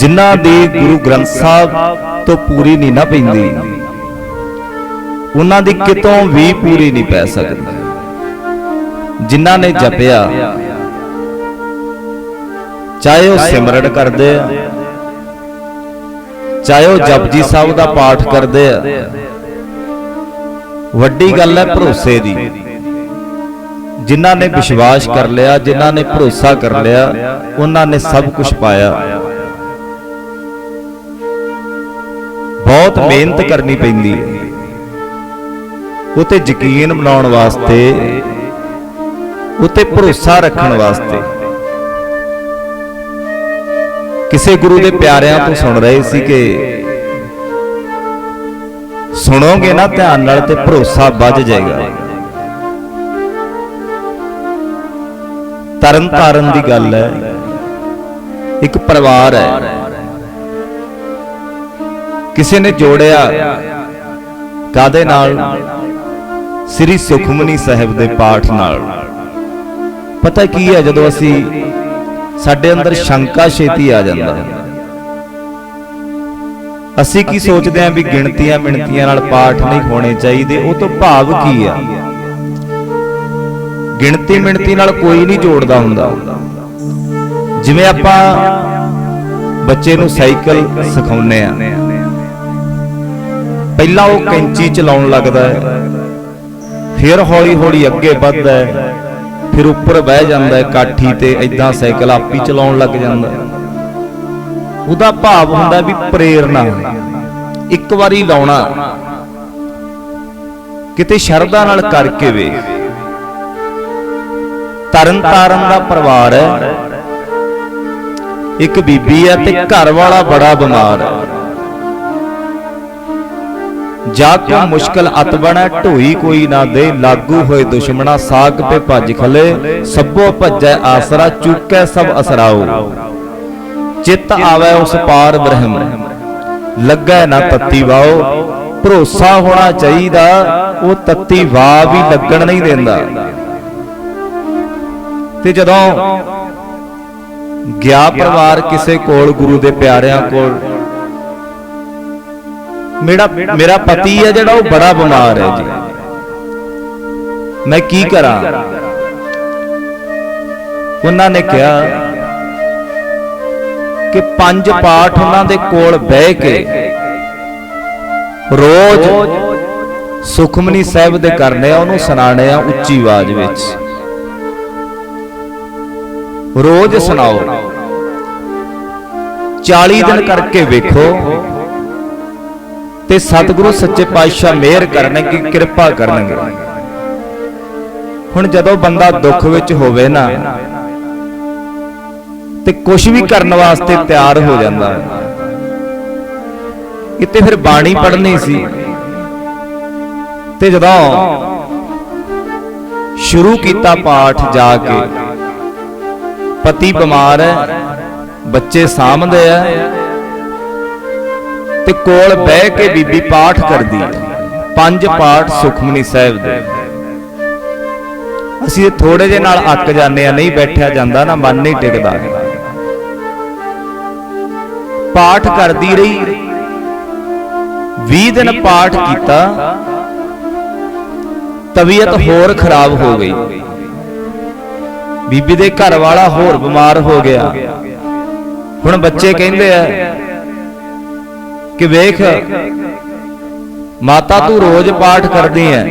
ਜਿਨ੍ਹਾਂ ਦੀ ਗੁਰੂ ਗ੍ਰੰਥ ਸਾਹਿਬ ਤੋਂ ਪੂਰੀ ਨਹੀਂ ਨਾ ਪੈਂਦੀ, ਉਹਨਾਂ ਦੀ ਕਿਤੋਂ ਵੀ ਪੂਰੀ ਨਹੀਂ ਪੈ ਸਕਦੀ। ਜਿਨ੍ਹਾਂ ਨੇ ਜਪਿਆ, ਚਾਹੇ ਉਹ ਸਿਮਰਨ ਕਰਦੇ ਆ, ਚਾਹੇ ਉਹ ਜਪਜੀ ਸਾਹਿਬ ਦਾ ਪਾਠ ਕਰਦੇ ਆ, ਵੱਡੀ ਗੱਲ ਹੈ ਭਰੋਸੇ ਦੀ। ਜਿਨ੍ਹਾਂ ਨੇ ਵਿਸ਼ਵਾਸ ਕਰ ਲਿਆ, ਜਿਨ੍ਹਾਂ ਨੇ ਭਰੋਸਾ ਕਰ ਲਿਆ, ਉਹਨਾਂ ਨੇ ਸਭ ਕੁਝ ਪਾਇਆ। ਬਹੁਤ ਮਿਹਨਤ ਕਰਨੀ ਪੈਂਦੀ ਹੈ। ਉਤੇ ਯਕੀਨ ਬਣਾਉਣ ਵਾਸਤੇ ਉਤੇ ਭਰੋਸਾ ਰੱਖਣ ਵਾਸਤੇ। ਕਿਸੇ ਗੁਰੂ ਦੇ ਪਿਆਰਿਆਂ ਤੋਂ ਸੁਣ ਰਹੇ ਸੀ ਕਿ ਸੁਣੋਗੇ ਨਾ ਧਿਆਨ ਨਾਲ ਤੇ ਭਰੋਸਾ ਵੱਜ ਜਾਏਗਾ। ਤਰਨ ਤਾਰਨ ਦੀ ਗੱਲ ਹੈ। ਇੱਕ ਪਰਿਵਾਰ ਹੈ। ਕਿਸੇ ਨੇ ਜੋੜਿਆ ਕਾਦੇ ਨਾਲ? ਸ੍ਰੀ ਸੁਖਮਨੀ ਸਾਹਿਬ ਦੇ ਪਾਠ ਨਾਲ। ਪਤਾ ਕੀ ਹੈ, ਜਦੋਂ ਅਸੀਂ ਸਾਡੇ ਅੰਦਰ ਸ਼ੰਕਾ ਛੇਤੀ ਆ ਜਾਂਦਾ ਅਸੀਂ ਕੀ ਸੋਚਦੇ ਆਂ ਵੀ ਗਿਣਤੀਆਂ ਮਿਣਤੀਆਂ ਨਾਲ ਪਾਠ ਨਹੀਂ ਹੋਣੇ ਚਾਹੀਦੇ? ਉਹ ਤੋਂ ਭਾਵ ਕੀ ਆ? ਗਿਣਤੀ ਮਿਣਤੀ ਨਾਲ ਕੋਈ ਨਹੀਂ ਜੋੜਦਾ ਹੁੰਦਾ। ਜਿਵੇਂ ਆਪਾਂ ਬੱਚੇ ਨੂੰ ਸਾਈਕਲ ਸਿਖਾਉਂਦੇ ਆ ਪਹਿਲਾਂ ਉਹ ਕੈਂਚੀ ਚਲਾਉਣ ਲੱਗਦਾ ਹੈ। ਫਿਰ ਹੌਲੀ ਹੌਲੀ ਅੱਗੇ ਵੱਧਦਾ ਹੈ। ਫਿਰ ਉੱਪਰ ਬਹਿ ਜਾਂਦਾ ਹੈ। ਕਾਠੀ ਤੇ ਐਦਾਂ ਸਾਈਕਲ ਆਪੀ ਚਲਾਉਣ ਲੱਗ ਜਾਂਦਾ ਹੈ। ਉਹਦਾ ਭਾਵ ਹੁੰਦਾ ਵੀ ਪ੍ਰੇਰਣਾ। ਇੱਕ ਵਾਰੀ ਲਾਉਣਾ। ਕਿਤੇ ਸ਼ਰਧਾ ਨਾਲ ਕਰਕੇ ਵੇਖ ਤਰਨ ਤਾਰਨ ਦਾ ਪਰਿਵਾਰ ਹੈ। ਇੱਕ ਬੀਬੀ ਹੈ ਤੇ ਘਰ ਵਾਲਾ ਬੜਾ ਬਿਮਾਰ ਹੈ। ਜਾ ਕੋ ਮੁਸ਼ਕਲ ਅਤ ਬਣਾ, ਢੋਈ ਕੋਈ ਨਾ ਦੇ, ਲਾਗੂ ਹੋਏ ਦੁਸ਼ਮਣਾ ਸਾਗ ਤੇ ਭੱਜ ਖਲੇ, ਸਭੋ ਭੱਜੈ ਆਸਰਾ, ਚੁੱਕੈ ਸਭ ਅਸਰਾਓ ਚਿੱਤ ਆਵੇ ਉਸ ਪਾਰ ਬ੍ਰਹਮ, ਲੱਗੈ ਨਾ ਤੱਤੀ ਵਾਓ ਭਰੋਸਾ ਹੋਣਾ ਚਾਹੀਦਾ, ਉਹ ਤੱਤੀ ਵਾਹ ਵੀ ਲੱਗਣ ਨਹੀਂ ਦਿੰਦਾ। ਤੇ ਜਦੋਂ ਗਿਆ ਪਰਿਵਾਰ ਕਿਸੇ ਕੋਲ ਗੁਰੂ ਦੇ ਪਿਆਰਿਆਂ ਕੋਲ ਮੇਰਾ ਮੇਰਾ ਪਤੀ ਹੈ ਜਿਹੜਾ ਉਹ ਬੜਾ ਬਿਮਾਰ ਹੈ ਜੀ। ਮੈਂ ਕੀ ਕਰਾਂ? ਉਹਨਾਂ ਨੇ ਕਿਹਾ ਕਿ ਪੰਜ ਪਾਠ ਉਹਨਾਂ ਦੇ ਕੋਲ ਬਹਿ ਕੇ ਰੋਜ਼ ਸੁਖਮਨੀ ਸਾਹਿਬ ਦੇ ਕਰਨੇ ਆ ਉਹਨੂੰ ਸੁਣਾਣੇ ਆ ਉੱਚੀ ਆਵਾਜ਼ ਵਿੱਚ। ਰੋਜ਼ ਸੁਣਾਓ। 40 ਦਿਨ ਕਰਕੇ ਵੇਖੋ। ਤੇ ਸਤਿਗੁਰੂ ਸੱਚੇ ਪਾਤਸ਼ਾਹ ਮਿਹਰ ਕਰਨਗੇ, ਕਿਰਪਾ ਕਰਨਗੇ। ਹੁਣ ਜਦੋਂ ਬੰਦਾ ਦੁੱਖ ਵਿੱਚ ਹੋਵੇ ਨਾ, ਤੇ ਕੁਝ ਵੀ ਕਰਨ ਵਾਸਤੇ ਤਿਆਰ ਹੋ ਜਾਂਦਾ ਹੈ। ਕਿਤੇ ਫਿਰ ਬਾਣੀ ਪੜ੍ਹਨੀ ਸੀ। ਤੇ ਜਦੋਂ ਸ਼ੁਰੂ ਕੀਤਾ ਪਾਠ ਜਾ ਕੇ, ਪਤੀ ਬਿਮਾਰ ਹੈ, ਬੱਚੇ ਸਾਂਭਦੇ ਆ ਤੇ ਕੋਲ ਬਹਿ ਕੇ ਬੀਬੀ ਪਾਠ ਕਰਦੀ ਪੰਜ ਪਾਠ ਸੁਖਮਨੀ ਸਾਹਿਬ ਦੇ। ਅਸੀਂ ਥੋੜੇ ਜੇ ਨਾਲ ਅੱਕ ਜਾਂਦੇ ਆ ਨਹੀਂ ਬੈਠਿਆ ਜਾਂਦਾ ਨਾ ਮਨ ਨਹੀਂ ਟਿਕਦਾ। ਪਾਠ ਕਰਦੀ ਰਹੀ। 20 ਦਿਨ ਪਾਠ ਕੀਤਾ ਤਬੀਅਤ ਹੋਰ ਖਰਾਬ ਹੋ ਗਈ। ਬੀਬੀ ਦੇ ਘਰ ਵਾਲਾ ਹੋਰ ਬਿਮਾਰ ਹੋ ਗਿਆ। ਹੁਣ ਬੱਚੇ ਕਹਿੰਦੇ ਆ ਕਿ ਵੇਖ ਮਾਤਾ ਤੂੰ ਰੋਜ਼ ਪਾਠ ਕਰਦੀ ਐ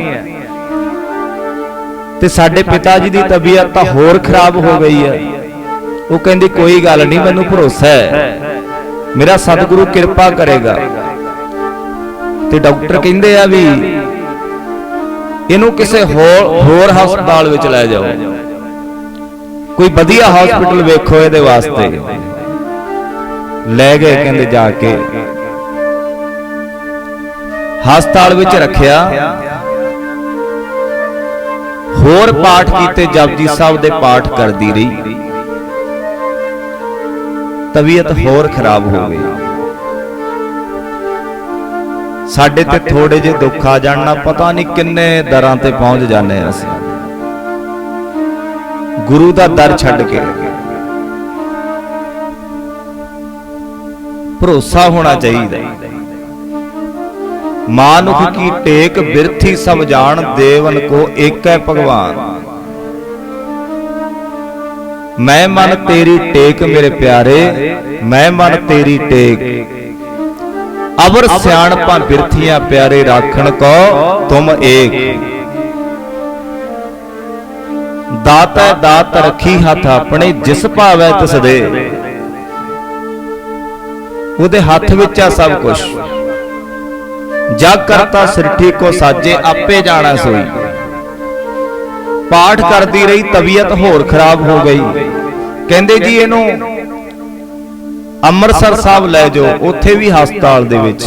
ਤੇ ਸਾਡੇ ਪਿਤਾ ਜੀ ਦੀ ਤਬੀਅਤ ਤਾਂ ਹੋਰ ਖਰਾਬ ਹੋ ਗਈ ਹੈ ਉਹ ਕਹਿੰਦੀ ਕੋਈ ਗੱਲ ਨਹੀਂ ਮੈਨੂੰ ਭਰੋਸਾ ਹੈ। ਮੇਰਾ ਸਤਿਗੁਰੂ ਕਿਰਪਾ ਕਰੇਗਾ। ਤੇ ਡਾਕਟਰ ਕਹਿੰਦੇ ਆ ਵੀ ਇਹਨੂੰ ਕਿਸੇ ਹੋਰ ਹੋਰ ਹਸਪਤਾਲ ਵਿੱਚ ਲੈ ਜਾਓ। ਕੋਈ ਵਧੀਆ ਹਸਪੀਟਲ ਵੇਖੋ ਇਹਦੇ ਵਾਸਤੇ। ਲੈ ਗਏ ਕਹਿੰਦੇ ਜਾ ਕੇ। ਹਸਪਤਾਲ ਵਿੱਚ ਰੱਖਿਆ। ਹੋਰ ਪਾਠ ਕੀਤੇ ਜਪਜੀ ਸਾਹਿਬ ਦੇ ਪਾਠ ਕਰਦੀ ਰਹੀ। ਤਬੀਅਤ ਹੋਰ ਖਰਾਬ ਹੋ ਗਈ। ਸਾਡੇ ਤੇ ਥੋੜੇ ਜਿਹੇ ਦੁੱਖ ਆ ਜਾਣਾ ਪਤਾ ਨਹੀਂ ਕਿੰਨੇ ਦਰਾਂ ਤੇ ਪਹੁੰਚ ਜਾਂਦੇ ਅਸੀਂ। ਗੁਰੂ ਦਾ ਦਰ ਛੱਡ ਕੇ। ਭਰੋਸਾ ਹੋਣਾ ਚਾਹੀਦਾ। ਮਾਨੁਖ ਕੀ ਟੇਕ ਬਿਰਥੀ ਸਭ ਜਾਣ ਦੇਵਨ ਕੋ ਏਕੈ ਭਗਵਾਨ। ਮੈਂ ਮਨ ਤੇਰੀ ਟੇਕ ਮੇਰੇ ਪਿਆਰੇ। ਮੈਂ ਮਨ ਤੇਰੀ ਟੇਕ। ਅਵਰ ਸਿਆਣਪਾਂ ਬਿਰਥੀਆਂ ਪਿਆਰੇ ਰਾਖਣ ਕੋ ਤੁਮ ਏਕ। ਦਾਤਾ ਦਾਤ ਰੱਖੀ ਹੱਥ ਆਪਣੇ ਜਿਸ ਭਾਵੈ ਤਿਸ ਦੇ। ਉਹਦੇ ਹੱਥ ਵਿੱਚ ਆ ਸਭ ਕੁਝ ਜਗ ਕਰਤਾ ਸਿਰਠੀ ਕੋ ਸਾਜੇ ਆਪੇ ਜਾਣਾ ਸੋਈ। ਪਾਠ ਕਰਦੀ ਰਹੀ ਤਬੀਅਤ ਹੋਰ ਖਰਾਬ ਹੋ ਗਈ। ਕਹਿੰਦੇ ਜੀ ਇਹਨੂੰ ਅੰਮ੍ਰਿਤਸਰ ਸਾਹਿਬ ਲੈ ਜਾਓ ਉੱਥੇ ਵੀ ਹਸਪਤਾਲ ਦੇ ਵਿੱਚ।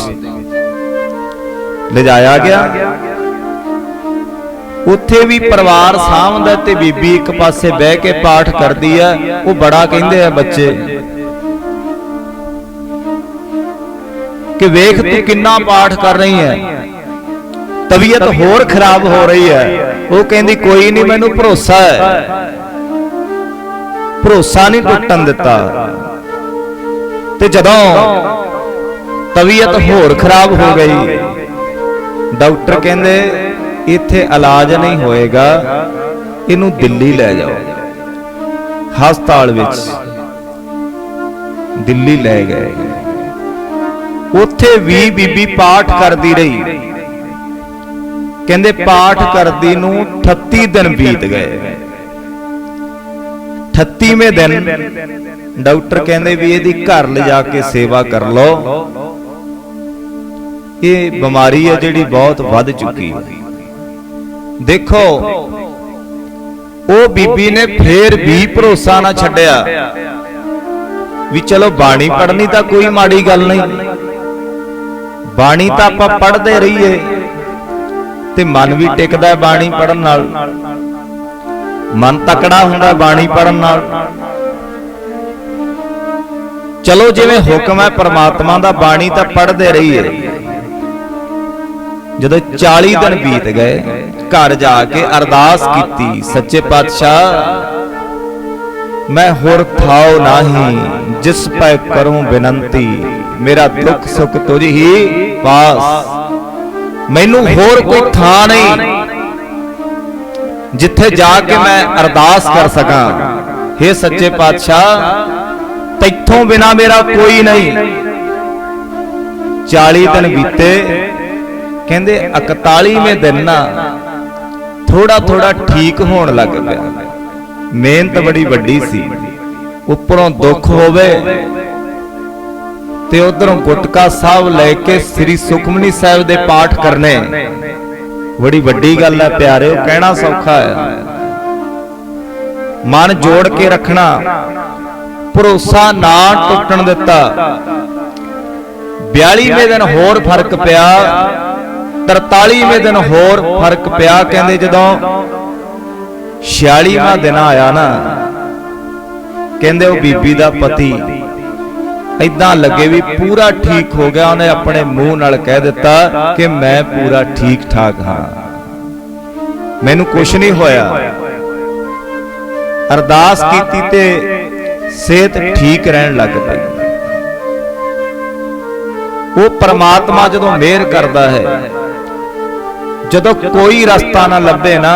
ਲਿਜਾਇਆ ਗਿਆ। ਉੱਥੇ ਵੀ ਪਰਿਵਾਰ ਸਾਹਮਣੇ ਤੇ ਬੀਬੀ ਇੱਕ ਪਾਸੇ ਬਹਿ ਕੇ ਪਾਠ ਕਰਦੀ ਆ। ਉਹ ਬੜਾ ਕਹਿੰਦੇ ਆ ਬੱਚੇ। ਕਿ ਵੇਖ ਤੂੰ ਕਿੰਨਾ ਪਾਠ ਕਰ ਰਹੀ ਹੈ। ਤਬੀਅਤ ਹੋਰ ਖਰਾਬ ਹੋ ਰਹੀ ਹੈ। ਉਹ ਕਹਿੰਦੀ, ਕੋਈ ਨਹੀਂ, ਮੈਨੂੰ ਭਰੋਸਾ ਹੈ। ਭਰੋਸਾ ਨਹੀਂ ਟੁੱਟਣ ਦਿੱਤਾ। ਤੇ ਜਦੋਂ ਤਬੀਅਤ ਹੋਰ ਖਰਾਬ ਹੋ ਗਈ, ਡਾਕਟਰ ਕਹਿੰਦੇ, ਇੱਥੇ ਇਲਾਜ ਨਹੀਂ ਹੋਏਗਾ, ਇਹਨੂੰ ਦਿੱਲੀ ਲੈ ਜਾਓ। ਹਸਪਤਾਲ ਵਿੱਚ ਦਿੱਲੀ ਲੈ ਗਏ। ਉੱਥੇ ਵੀ ਬੀਬੀ ਪਾਠ ਕਰਦੀ ਰਹੀ। ਕਹਿੰਦੇ ਪਾਠ ਕਰਦੀ ਨੂੰ 38 ਦਿਨ ਬੀਤ ਗਏ। 38ਵੇਂ ਦਿਨ ਡਾਕਟਰ ਕਹਿੰਦੇ ਵੀ ਇਹਦੀ ਘਰ ਲਿਜਾ ਕੇ ਸੇਵਾ ਕਰ ਲਓ। ਇਹ ਬਿਮਾਰੀ ਹੈ ਜਿਹੜੀ ਬਹੁਤ ਵੱਧ ਚੁੱਕੀ ਹੈ। ਦੇਖੋ, ਉਹ ਬੀਬੀ ਨੇ ਫੇਰ ਵੀ ਭਰੋਸਾ ਨਾ ਛੱਡਿਆ। ਵੀ ਚਲੋ ਬਾਣੀ ਪੜ੍ਹਨੀ ਤਾਂ ਕੋਈ ਮਾੜੀ ਗੱਲ ਨਹੀਂ। ਬਾਣੀ ਤਾਂ ਆਪਾਂ ਪੜ੍ਹਦੇ ਰਹੀਏ। ਤੇ ਮਨ ਵੀ ਟਿਕਦਾ ਬਾਣੀ ਪੜਨ ਨਾਲ। ਮਨ ਤਕੜਾ ਹੁੰਦਾ ਬਾਣੀ ਪੜਨ ਨਾਲ। ਚਲੋ ਜਿਵੇਂ ਹੁਕਮ ਹੈ ਪ੍ਰਮਾਤਮਾ ਦਾ ਬਾਣੀ ਤਾਂ ਪੜ੍ਹਦੇ ਰਹੀਏ। ਜਦੋਂ 40 ਦਿਨ ਬੀਤ ਗਏ ਘਰ ਜਾ ਕੇ ਅਰਦਾਸ ਕੀਤੀ ਸੱਚੇ ਪਾਤਸ਼ਾਹ। ਮੈਂ ਹੋਰ ਥਾਉ ਨਹੀਂ, ਜਿਸ ਪੈ ਕਰੂੰ ਬੇਨੰਤੀ। ਮੇਰਾ ਦੁੱਖ ਸੁੱਖ ਤੁਝ ਹੀ ਪਾਸ। ਮੈਨੂੰ ਹੋਰ ਕੋਈ ਥਾਂ ਨਹੀਂ ਜਿੱਥੇ ਜਾ ਕੇ ਮੈਂ ਅਰਦਾਸ ਕਰ ਸਕਾਂ। हे ਸੱਚੇ ਪਾਤਸ਼ਾਹ, ਤੈਥੋਂ ਬਿਨਾ ਮੇਰਾ ਕੋਈ ਨਹੀਂ। 40 ਦਿਨ ਬੀਤੇ, ਕਹਿੰਦੇ 41ਵੇਂ ਦਿਨ ਨਾ ਥੋੜਾ ਥੋੜਾ ਠੀਕ ਹੋਣ ਲੱਗ ਪਿਆ। ਮਿਹਨਤ ਬੜੀ ਵੱਡੀ ਸੀ। ਉੱਪਰੋਂ ਦੁੱਖ ਹੋਵੇ ਤੇ ਉਧਰੋਂ ਗੁਟਕਾ ਸਾਹਿਬ ਲੈ ਕੇ ਸ੍ਰੀ ਸੁਖਮਨੀ ਸਾਹਿਬ ਦੇ ਪਾਠ ਕਰਨੇ। ਬੜੀ ਵੱਡੀ ਗੱਲ ਹੈ ਪਿਆਰਿਓ ਕਹਿਣਾ ਸੌਖਾ ਹੈ ਮਨ ਜੋੜ ਕੇ ਰੱਖਣਾ। ਭਰੋਸਾ ਨਾ ਟੁੱਟਣ ਦਿੱਤਾ। 42ਵੇਂ ਦਿਨ ਹੋਰ ਫ਼ਰਕ ਪਿਆ। 43ਵੇਂ ਦਿਨ ਹੋਰ ਫ਼ਰਕ ਪਿਆ ਕਹਿੰਦੇ ਜਦੋਂ। 46ਵਾਂ ਦਿਨ ਆਇਆ ਨਾ। ਕਹਿੰਦੇ ਉਹ ਬੀਬੀ ਦਾ ਪਤੀ। ਇਦਾਂ ਲੱਗੇ ਵੀ ਪੂਰਾ ਠੀਕ ਹੋ ਗਿਆ ਉਹਨੇ ਆਪਣੇ ਮੂੰਹ ਨਾਲ ਕਹਿ ਦਿੱਤਾ ਕਿ ਮੈਂ ਪੂਰਾ ਠੀਕ ਠਾਕ ਹਾਂ। ਮੈਨੂੰ ਕੁਝ ਨਹੀਂ ਹੋਇਆ। ਅਰਦਾਸ ਕੀਤੀ ਤੇ ਸਿਹਤ ਠੀਕ ਰਹਿਣ ਲੱਗ ਪਈ। ਉਹ ਪ੍ਰਮਾਤਮਾ ਜਦੋਂ ਮਿਹਰ ਕਰਦਾ ਹੈ ਜਦੋਂ ਕੋਈ ਰਸਤਾ ਨਾ ਲੱਭੇ ਨਾ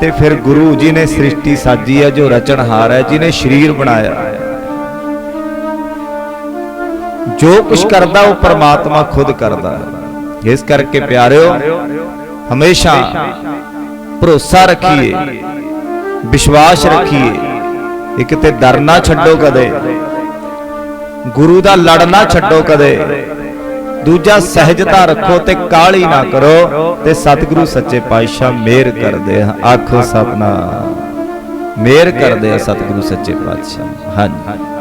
ਤੇ ਫਿਰ ਗੁਰੂ ਜੀ ਨੇ ਸ੍ਰਿਸ਼ਟੀ ਸਾਜੀ ਹੈ, ਜੋ ਰਚਨਹਾਰ ਹੈ ਜਿਨੇ ਸਰੀਰ ਬਣਾਇਆ। ਜੋ ਕੁਝ ਕਰਦਾ, ਉਹ ਪ੍ਰਮਾਤਮਾ ਖੁਦ ਕਰਦਾ ਹੈ। ਇਸ ਕਰਕੇ ਪਿਆਰਿਓ, ਹਮੇਸ਼ਾ ਭਰੋਸਾ ਰੱਖੀਏ, ਵਿਸ਼ਵਾਸ ਰੱਖੀਏ, ਇੱਕ ਤੇ ਡਰ ਨਾ ਛੱਡੋ ਕਦੇ। ਗੁਰੂ ਦਾ ਲੜਨਾ ਛੱਡੋ ਕਦੇ। ਦੂਜਾ ਸਹਿਜਤਾ ਰੱਖੋ ਤੇ ਕਾਲੀ ਨਾ ਕਰੋ ਤੇ ਸਤਿਗੁਰੂ ਸੱਚੇ ਪਾਤਸ਼ਾਹ ਮਿਹਰ ਕਰਦੇ ਆ। ਆਖੋ ਸਤਨਾਮ। ਮਿਹਰ ਕਰਦੇ ਆ ਸਤਿਗੁਰੂ ਸੱਚੇ ਪਾਤਸ਼ਾਹ। ਹਾਂਜੀ।